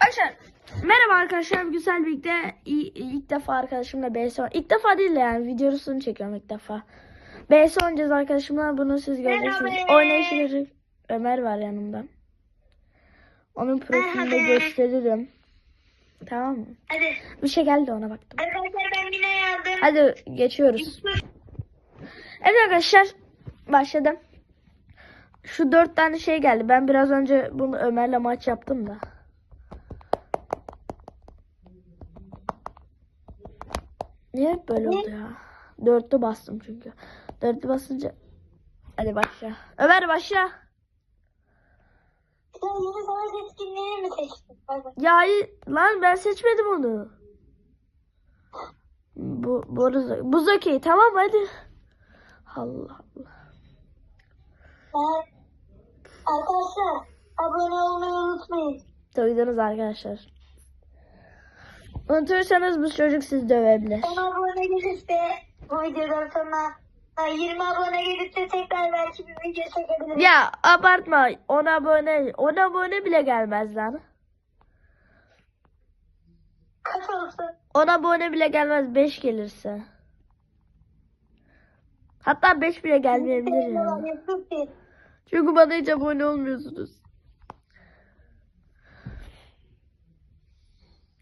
Arkadaşlar merhaba arkadaşlar güzel birlikte ilk defa arkadaşımla BS oyn- ilk defa değil de yani videosunu çekiyorum ilk defa. BS oynayacağız arkadaşımla bunu siz göreceksiniz. Oynayışları Ömer var yanımda. Onun profilini Merhaba. gösteririm. Tamam mı? Hadi. Bir şey geldi ona baktım. Arkadaşlar ben yine yazdım. Hadi geçiyoruz. Evet arkadaşlar başladım. Şu dört tane şey geldi. Ben biraz önce bunu Ömer'le maç yaptım da. Niye hep böyle oldu ya? Dörtlü bastım çünkü. Dörtlü basınca. Hadi başla. Ömer başla. Yeni savaş etkinliğini mi seçtin? Hadi. Ya hayır, lan ben seçmedim onu. Bu bu buz okey tamam hadi. Allah Allah. Ben- Arkadaşlar abone olmayı unutmayın. Duydunuz arkadaşlar. Unutursanız bu çocuk sizi dövebilir. 10 abone gelirse bu videodan sonra ha, 20 abone gelirse tekrar belki bir video çekebiliriz. Ya abartma. 10 abone, 10 abone bile gelmez lan. Kaç olsun? 10 abone bile gelmez 5 gelirse. Hatta 5 bile gelmeyebilir. Çünkü bana hiç abone olmuyorsunuz.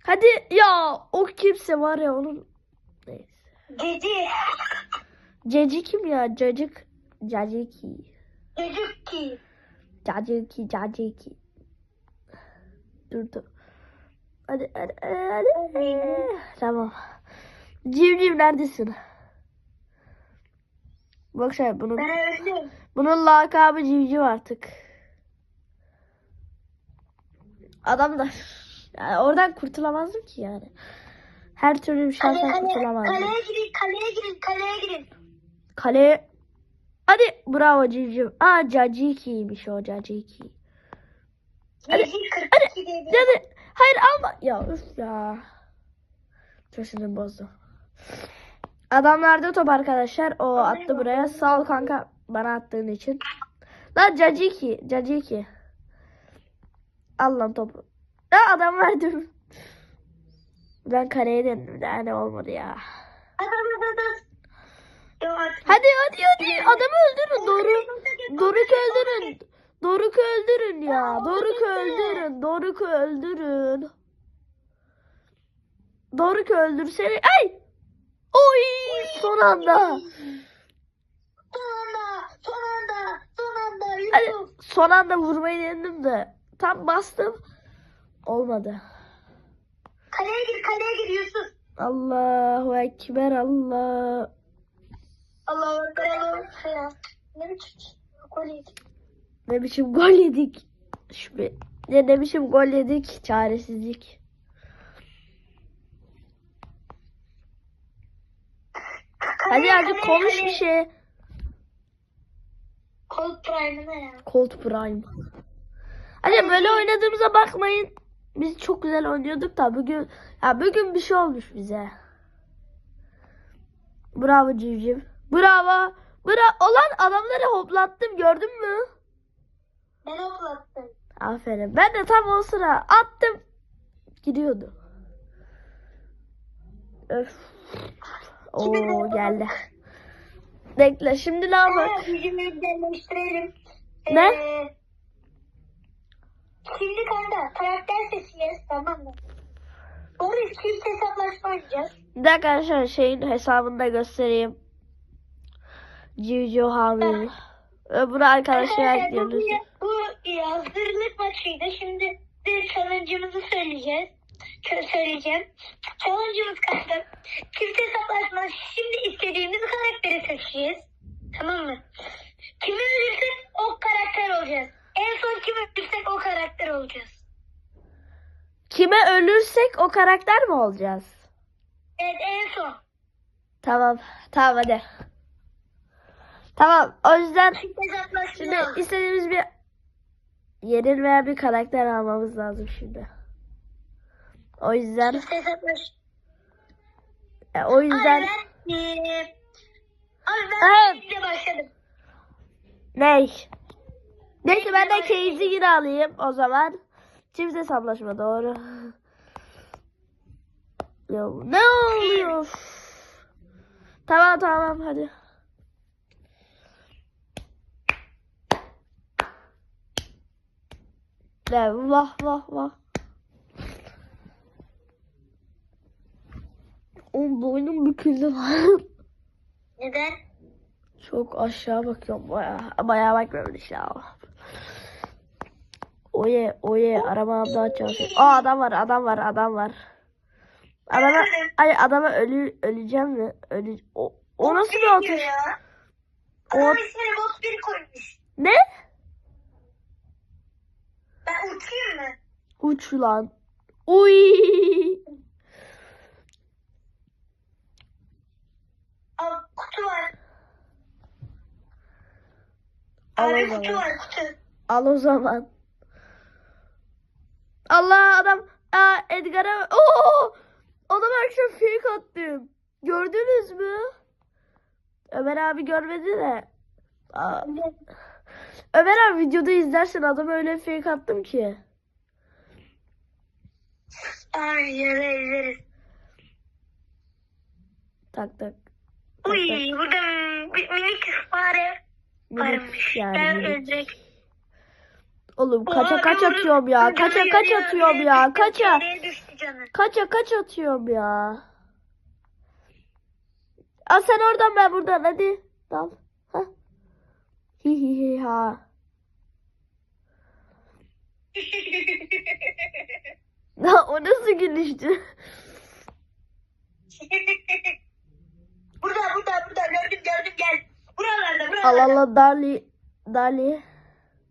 Hadi ya o kimse var ya onun. Neyse. Cici. Ceci kim ya? Cacık. Caciki. Çocuk ki. Caciki. Caciki. Dur dur. Hadi hadi hadi. hadi. Tamam. Civciv neredesin? Bak şey bunun bunun lakabı civciv artık. Adam da yani oradan kurtulamazdım ki yani. Her türlü bir şansa kale, kurtulamazdım. kaleye girin, kaleye girin, kaleye girin. Kale. Hadi bravo civciv. Aa Caciki'ymiş o Caciki. Hadi, Cici 42 dedi. Hadi. Hayır alma. Ya üf ya. Sinirim bozdu. Adamlarda top arkadaşlar. O attı buraya. Sağ ol kanka bana attığın için. Lan Caciki. Caciki. Al lan topu. Ya adam verdim. Ben kaleye dedim. Yani olmadı ya. Hadi hadi hadi. Adamı öldürün. Doğru. Doruk öldürün. Doruk öldürün ya. Doruk öldürün. Doruk öldürün. Doruk öldürsene. Ay! Oy! Son anda. Son anda, son anda, son anda son anda vurmayı denedim de tam bastım. Olmadı. Kaleye gir, kaleye gir Yusuf. Allahu ekber Allah. Allah'ım Allah'ım selam. Ne biçim? Gol yedik. Ne biçim gol yedik. Şu bir- ne, ne biçim gol yedik. Çaresizlik. Hadi artık konuş bir şey. Cold Prime'ı ne ya? Cold Prime. Hadi böyle oynadığımıza bakmayın. Biz çok güzel oynuyorduk da bugün ya bugün bir şey olmuş bize. Bravo civciv. Bravo. Bra olan adamları hoplattım gördün mü? Ben hoplattım. Aferin. Ben de tam o sıra attım. Gidiyordu. Öf. Oo geldi. Bekle şimdi ne yapalım? Gücümü güzelleştirelim. Ne? Ee, şimdi kanka karakter seçeceğiz tamam mı? Orada çift hesaplaşma oynayacağız. Bir dakika arkadaşlar şeyin hesabını da göstereyim. Civciv Hamil. Bunu arkadaşlar ekliyoruz. bu hazırlık maçıydı. Şimdi bir challenge'ımızı söyleyeceğiz. Söyleyeceğim. Challenge'ımız kaçtı. Çift hesaplaşma. Şimdi istediğimiz karakteri seçeceğiz. Tamam mı? Kimi ölürsek o karakter olacağız. En son kim ölürsek o karakter olacağız. Kime ölürsek o karakter mi olacağız? Evet en son. Tamam. Tamam hadi. Tamam. O yüzden şimdi istediğimiz bir yenilmeyen bir karakter almamız lazım şimdi. O yüzden e, o yüzden Abi ben, abi ben evet. başladım. ney? Neyse ben de Case'i yine alayım o zaman. Çift hesaplaşma doğru. Ya ne oluyor? Tamam tamam hadi. De vah vah vah. Oğlum boynum büküldü lan. Neden? Çok aşağı bakıyorum baya. Bayağı bakmıyorum işte. Oye oye arabamda açacağım. Aa adam var adam var adam var. Adama, ay adama ölü, öleceğim mi? Ölü, o, o nasıl bir atış? O, Adam ismini bot biri koymuş. ne? Ben uçayım mı? Uç lan. Uy. Al kutu var. Al o kutu zaman. var kutu. Al o zaman. Allah adam. Aa, Edgar'a. Oo! Adam akşam fake attım. Gördünüz mü? Ömer abi görmedi de. Aa, Ömer abi videoda izlersin adam öyle fake attım ki. Ay yere izleriz. Tak tak. tak, tak. Uy burada bir minik fare varmış. yani ben ölecek. Oğlum kaça kaç atıyorum ya. Kaça kaç atıyorum ya. Kaça. Kaça kaç atıyorum ya. Aa sen oradan ben buradan hadi. Dal. Ha. Hi hi hi ha. Ha, o nasıl gülüştü? burada burada burada gördüm gördüm gel. Allah Dali. Dali.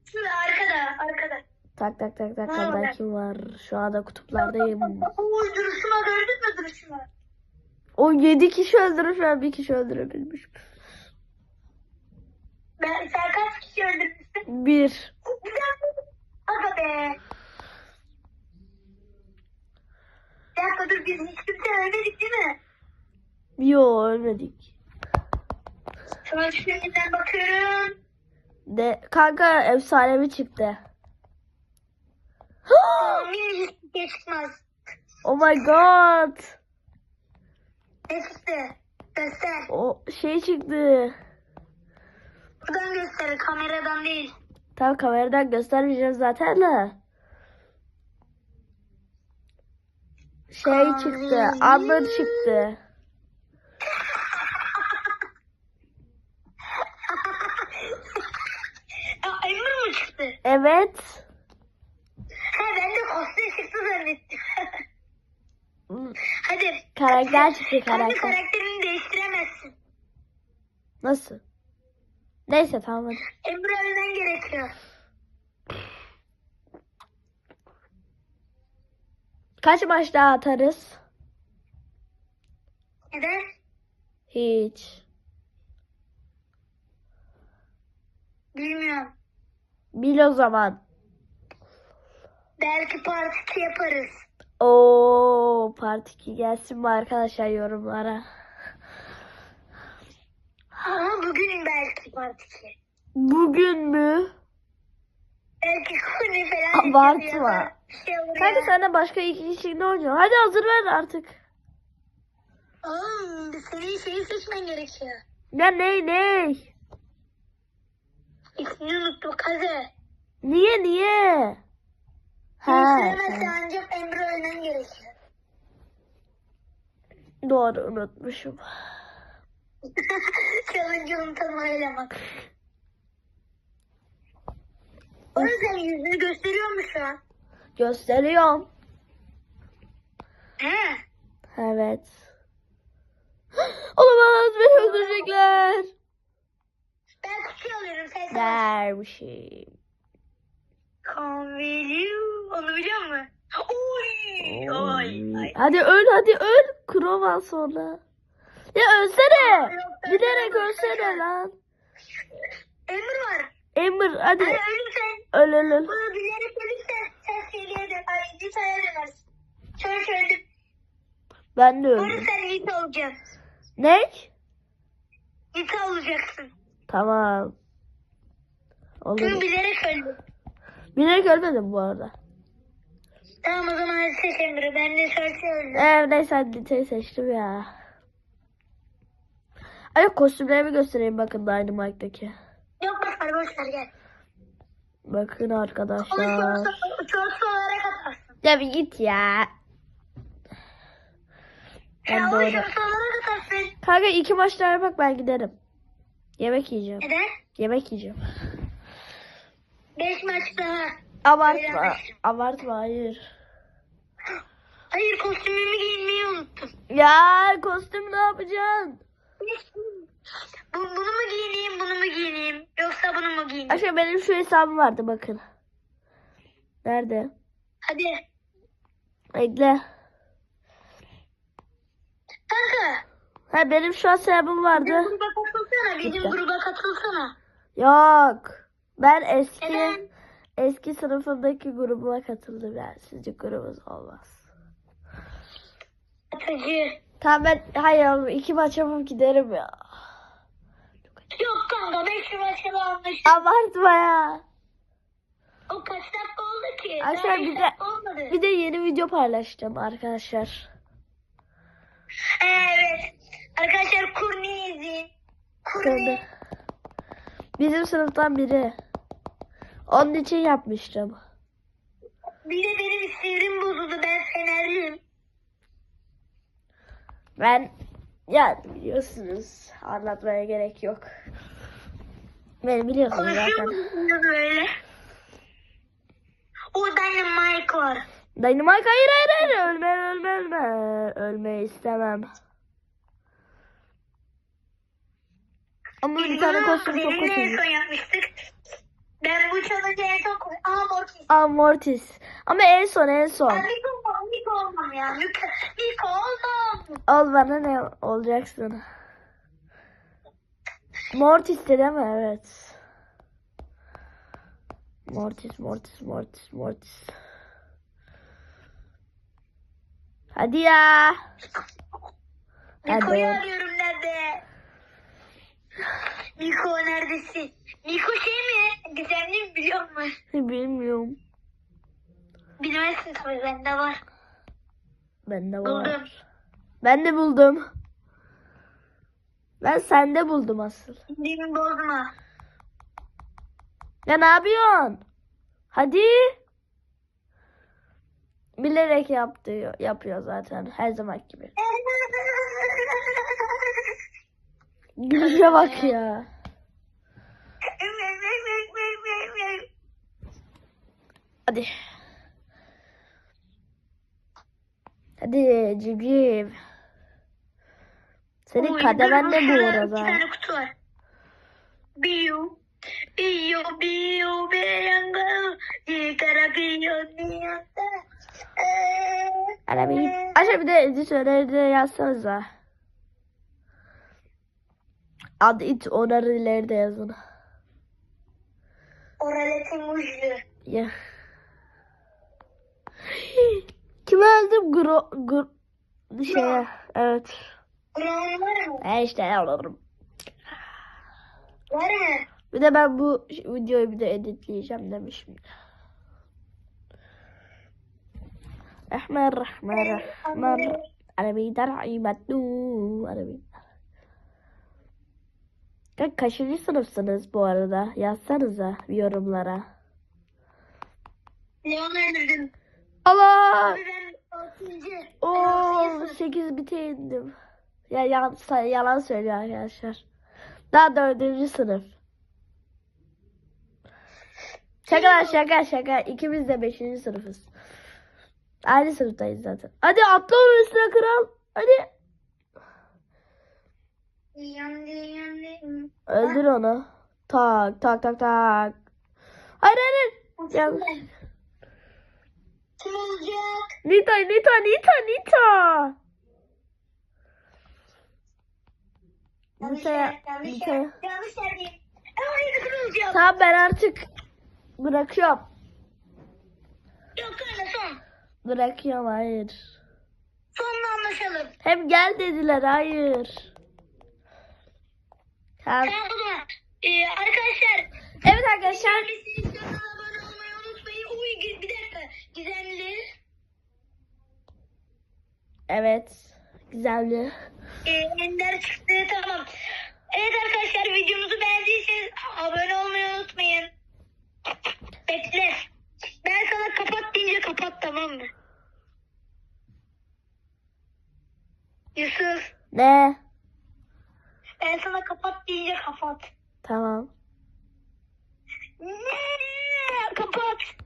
Şurada arkada arkada. Tak tak tak tak. Ne Orada kim var? Şu anda kutuplardayım. Oy duruşuna gördün mü duruşuna? O 7 kişi öldürmüş ben bir kişi öldürebilmiş. Ben, sen kaç kişi öldürmüşsün? Bir. Aga be. Bir dakika dur biz hiç kimse ölmedik değil mi? Yo ölmedik. An şimdiden bakıyorum. De kanka efsanevi çıktı. Hiç şey oh my god. Ne çıktı? Göster. O şey çıktı. Buradan göster kameradan değil. Tam kameradan göstermeyeceğim zaten de. Şey çıktı. Anlar çıktı. Aa, Emir mi çıktı? Evet. Ha ben de kostüm çıktı zannettim. Hadi. Karakter çıktı Kendi karakter. karakterini değiştiremezsin. Nasıl? Neyse tamam hadi. Emir ölmen gerekiyor. Kaç maç daha atarız? Neden? Hiç. Bilmiyorum. Bil o zaman. Belki part 2 yaparız. Oo part 2 gelsin mi arkadaşlar yorumlara? Ama bugün belki part 2. Bugün mü? Belki konu falan. Abartma. Şey Kanka de başka iki kişi ne oynuyor? Hadi hazır ver artık. Oğlum senin şeyi seçmen gerekiyor. Ya ne ne? İsmini unuttum kaze. Niye niye? Ha, tamam. ancak Emre ölmen gerekiyor. doğru unutmuşum. Challenge'ın tam öyle bak. O yüzden yüzünü gösteriyor mu şu an? Gösteriyorum. He. Evet. Olamaz beni öldürecekler. Ben kutuyu alıyorum sen sen. Dermişim. Convalue. Onu biliyor musun? Oy. Oy. Ay. Hadi öl hadi öl. Krovan sonra. Ya ölsene. Bilerek ölsene lan. Emir var. Emir hadi Hani ölürsen öl öl öl. bunu bilerek ölürsen sen seriye dön. Ay Nita'ya dönersin. Şöyle söyledim. Ben de öldüm. sen Nita olacaksın. Ne? Nita olacaksın. Tamam. Bunu Olur. bilerek öldüm. Bilerek ölmedim bu arada. Tamam o zaman hadi seç Emre. Ben de söyleyeyim. Ee, neyse hadi seçtim ya. Ay kostümlerimi göstereyim bakın Dynamite'daki. Yok boş ver boş ver gel. Bakın arkadaşlar. çok olarak atarsın. Ya bir git ya. Ben Ya doğru. Kanka iki maçta yapak ben giderim. Yemek yiyeceğim. Neden? Yemek yiyeceğim. Beş maç daha. Abartma. Öğrenmiştim. Abartma hayır. Hayır kostümümü giymeyi unuttum. Ya kostüm ne yapacaksın? Bu, bunu mu giyineyim, bunu mu giyineyim? Yoksa bunu mu giyineyim? Aşkım benim şu hesabım vardı bakın. Nerede? Hadi. Bekle. Kanka. Ha benim şu hesabım vardı. Bizim gruba katılsana. Bizim Lütfen. gruba katılsana. Yok. Ben eski Neden? eski sınıfımdaki grubuma katıldım yani. Sizce grubumuz olmaz. Atıcı. Tamam ben hayır oğlum, iki maç yapıp giderim ya. Yok kanka 5 maçla almış. Abartma ya. O kaç dakika oldu ki? Daha bir de- olmadı. Bir de yeni video paylaşacağım arkadaşlar. Evet. Arkadaşlar Kurni izleyin. Kurni. Bizim sınıftan biri. Onun için yapmıştım. Bir de benim sinirim bozuldu. Ben fenerliyim. Ben ya biliyorsunuz anlatmaya gerek yok. Beni biliyorsunuz Konuşuyor zaten. musunuz böyle? O Dynamite var. Dynamite hayır hayır hayır ölme ölme ölme. Ölmeyi istemem. Ama bir tane Bunu kostüm çok benimle en kötü. son yapmıştık. Ben bu challenge'ı en son. Aa Mortis. Aa Mortis. Ama en son en son. Aa, Nico olmam, Nico olmam ya. Nico olmam. Ol bana ne olacaksın? Mortis de değil mi? Evet. Mortis, Mortis, Mortis, Mortis. Hadi ya. Hadi. arıyorum nerede? Nico neredesin? Nico şey mi? Gizemli mi biliyor musun? Bilmiyorum. Bilmezsin tabii bende var. Bende var. Buldum. Ben de buldum. Ben sende buldum asıl. Demin bozma. Ya ne yapıyorsun? Hadi. Bilerek yaptı, yapıyor zaten her zaman gibi. Gülüşe bak ya. Hadi. Hadi cibcib. Senin kademen de bu arada. Bir tane kutu var. Biyo. Biyo biyo beyango. Yıkara biyo niyata. Ana bir, aşağı bir de editörleri de yazsanıza. Adı it onları ileride yazın. Oraletin muzlu. Ya. Kim öldüm? Gro, gro, şeye, evet. Var mı? E işte alırım. Var mı? Bir de ben bu videoyu bir de editleyeceğim demişim. Rahman Rahman Rahman Arabi dar'imatlu Arabi Ka- Kaçıncı sınıfsınız bu arada? Yazsanıza yorumlara. Leon öldürdüm. Allah! Ben altıncı. Ben Oo, altıncı sınıf. 8 bite indim. Ya yalan, yalan söylüyor arkadaşlar. Daha dördüncü sınıf. Şaka lan şaka şaka. İkimiz de beşinci sınıfız. Aynı sınıftayız zaten. Hadi atla üstüne kral. Hadi. Öldür onu. Tak tak tak tak. Hayır hayır. Ya? Nita Nita Nita Nita. Yanlış Nita yer, yanlış Nita. yer. Yanlış yerdeyim. Ama kim olacak? Tamam ben artık bırakıyorum. Yok öyle son. Bırakıyorum hayır. Sonla anlaşalım. Hem gel dediler hayır. Tamam. Tamam. Ee, arkadaşlar. Evet arkadaşlar. Abone olmayı unutmayın. Uy bir dakika. Gizemli. Evet. Güzeldi. Ee, Ender çıktı tamam. Evet arkadaşlar videomuzu beğendiyseniz abone olmayı unutmayın. Bekle. Ben sana kapat deyince kapat tamam mı? Yusuf. Ne? Ben sana kapat deyince kapat. Tamam. Kapat.